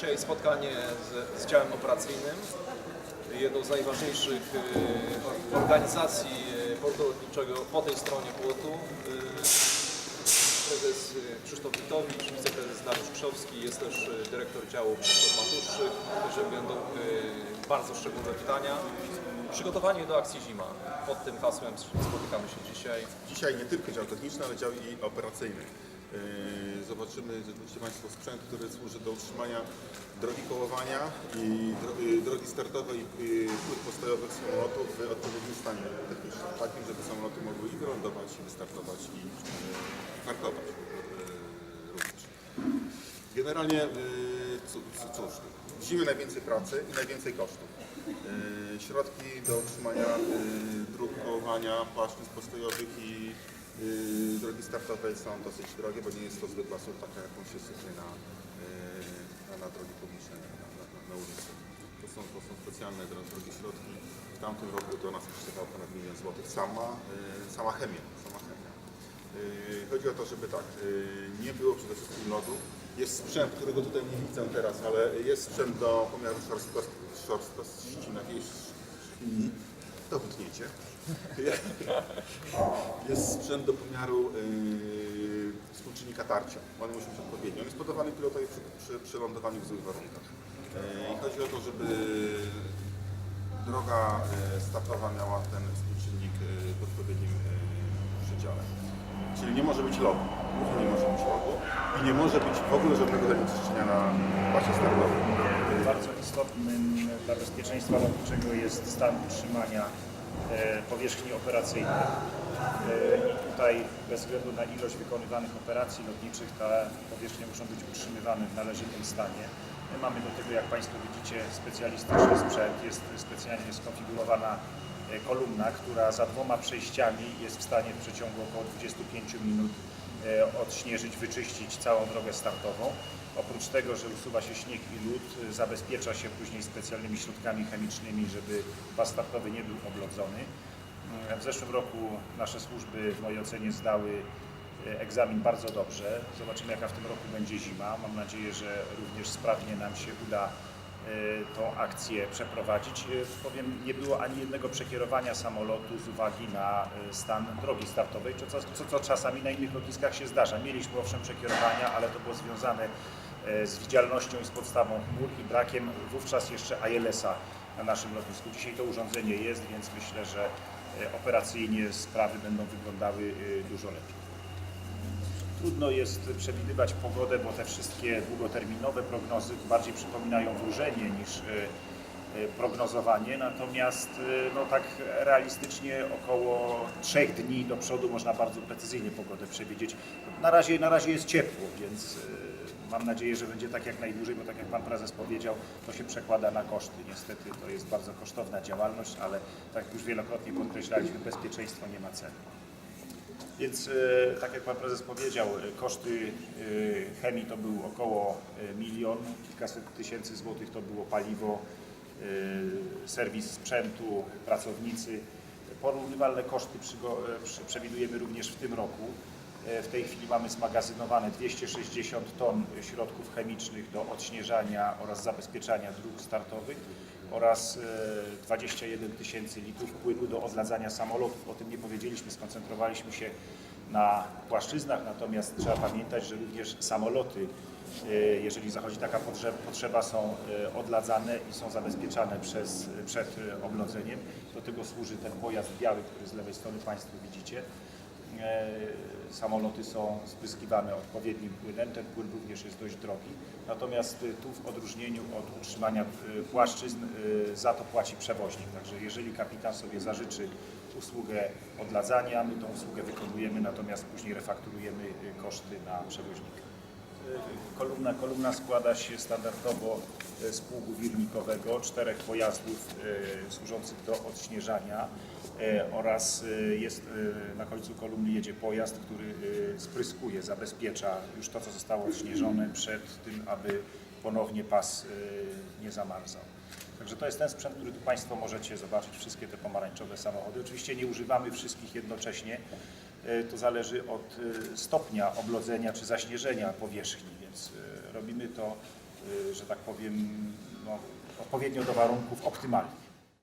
Dzisiaj spotkanie z, z działem operacyjnym, jedną z najważniejszych e, organizacji e, portu lotniczego po tej stronie płotu. E, Prezes Krzysztof Witowicz, wiceprezes Dariusz Krzowski, jest też dyrektor działu Krzysztof Matuszczyk, że będą bardzo szczególne pytania. Przygotowanie do akcji Zima. Pod tym hasłem spotykamy się dzisiaj. Dzisiaj nie tylko dział techniczny, ale dział i operacyjny. Yy, Zobaczymy, zobaczycie Państwo sprzęt, który służy do utrzymania drogi kołowania i yy, drogi startowej yy, płyt postojowych samolotów w odpowiednim stanie technicznym, takim, żeby samoloty mogły i wylądować, i wystartować, i startować również. Generalnie, cóż, w najwięcej pracy i najwięcej kosztów. Środki do utrzymania dróg kołowania, płaszczyzn postojowych i drogi startowej są dosyć drogie, bo nie jest to zwykła sól, taka jaką się sypie na, yy, na, na drogi publiczne, na, na, na, ulicy. To są, to są specjalne dro- drogie środki. W tamtym roku do nas przyszedł ponad milion złotych sama, yy, sama chemia. Sama chemia. Chodzi o to, żeby tak, nie było przede wszystkim lodu. Jest sprzęt, którego tutaj nie widzę teraz, ale jest sprzęt do pomiaru szorstkości, szorstkości nawierzchni. To wytniecie. Jest sprzęt do pomiaru yy, współczynnika tarcia. On musi być odpowiedni. On jest podawany pilotowi przy, przy, przy lądowaniu w złych warunkach. Yy, I chodzi o to, żeby droga yy, startowa miała ten współczynnik yy, w odpowiednim yy, przedziale. Czyli nie może być. Głównie nie może być lodu i nie może być w ogóle żadnego zanieczyszczenia na istotnym dla bezpieczeństwa lotniczego jest stan utrzymania e, powierzchni operacyjnej. E, I tutaj bez względu na ilość wykonywanych operacji lotniczych te powierzchnie muszą być utrzymywane w należytym stanie. My mamy do tego, jak Państwo widzicie, specjalistyczny sprzęt. Jest specjalnie skonfigurowana e, kolumna, która za dwoma przejściami jest w stanie w przeciągu około 25 minut odśnieżyć, wyczyścić całą drogę startową. Oprócz tego, że usuwa się śnieg i lód, e, zabezpiecza się później specjalnymi środkami chemicznymi, żeby pas startowy nie był oblodzony. E, W zeszłym roku nasze służby w mojej ocenie zdały e, egzamin bardzo dobrze. Zobaczymy jaka w tym roku będzie zima. Mam nadzieję, że również sprawnie nam się uda e, tą akcję przeprowadzić. E, Powiem, nie było ani jednego przekierowania samolotu z uwagi na e, stan drogi startowej, co, co, co, czasami na innych lotniskach się zdarza. Mieliśmy owszem przekierowania, ale to było związane e, z widzialnością i z podstawą chmur i brakiem wówczas jeszcze ILS-a na naszym lotnisku. Dzisiaj to urządzenie jest, więc myślę, że e, operacyjnie sprawy będą wyglądały e, dużo lepiej. Trudno jest przewidywać pogodę, bo te wszystkie długoterminowe prognozy bardziej przypominają wróżenie niż e, e, prognozowanie, natomiast e, no tak realistycznie około trzech dni do przodu można bardzo precyzyjnie pogodę przewidzieć. Na razie, na razie jest ciepło, więc mam nadzieję, że będzie tak jak najdłużej, bo tak jak Pan Prezes powiedział, to się przekłada na koszty. Niestety to jest bardzo kosztowna działalność, ale tak jak już wielokrotnie podkreślaliśmy, bezpieczeństwo nie ma ceny. Więc e, tak jak Pan Prezes powiedział, e, koszty e, chemii to był około milion, kilkaset tysięcy złotych to było paliwo, serwis sprzętu, pracownicy. Porównywalne koszty przewidujemy również w tym roku. W tej chwili mamy zmagazynowane 260 ton środków chemicznych do odśnieżania oraz zabezpieczania dróg startowych oraz e, 21 tysięcy litrów płynu do odladzania samolotów. O tym nie powiedzieliśmy, skoncentrowaliśmy się na płaszczyznach, natomiast trzeba pamiętać, że również samoloty, e, jeżeli zachodzi taka potrzeba, są e, odladzane i są zabezpieczane przez, przed e, oblodzeniem. Do tego służy ten pojazd biały, który z lewej strony Państwo widzicie. E, Samoloty są spryskiwane odpowiednim płynem, ten płyn również jest dość drogi. Natomiast e, tu w odróżnieniu od utrzymania e, płaszczyzn za to płaci przewoźnik. Także jeżeli kapitan sobie zażyczy usługę odladzania, my tą usługę wykonujemy, natomiast później refakturujemy koszty na przewoźnika. E, Kolumna, kolumna składa się standardowo e, z pługu wirnikowego, czterech pojazdów e, służących do odśnieżania oraz jest na końcu kolumny jedzie pojazd, który spryskuje, zabezpiecza już to, co zostało odśnieżone przed tym, aby ponownie pas nie zamarzał. Także to jest ten sprzęt, który tu Państwo możecie zobaczyć, wszystkie te pomarańczowe samochody. Oczywiście nie używamy wszystkich jednocześnie, to zależy od e, stopnia oblodzenia czy zaśnieżenia powierzchni, więc e, robimy to że tak powiem, no, odpowiednio do warunków optymalnie.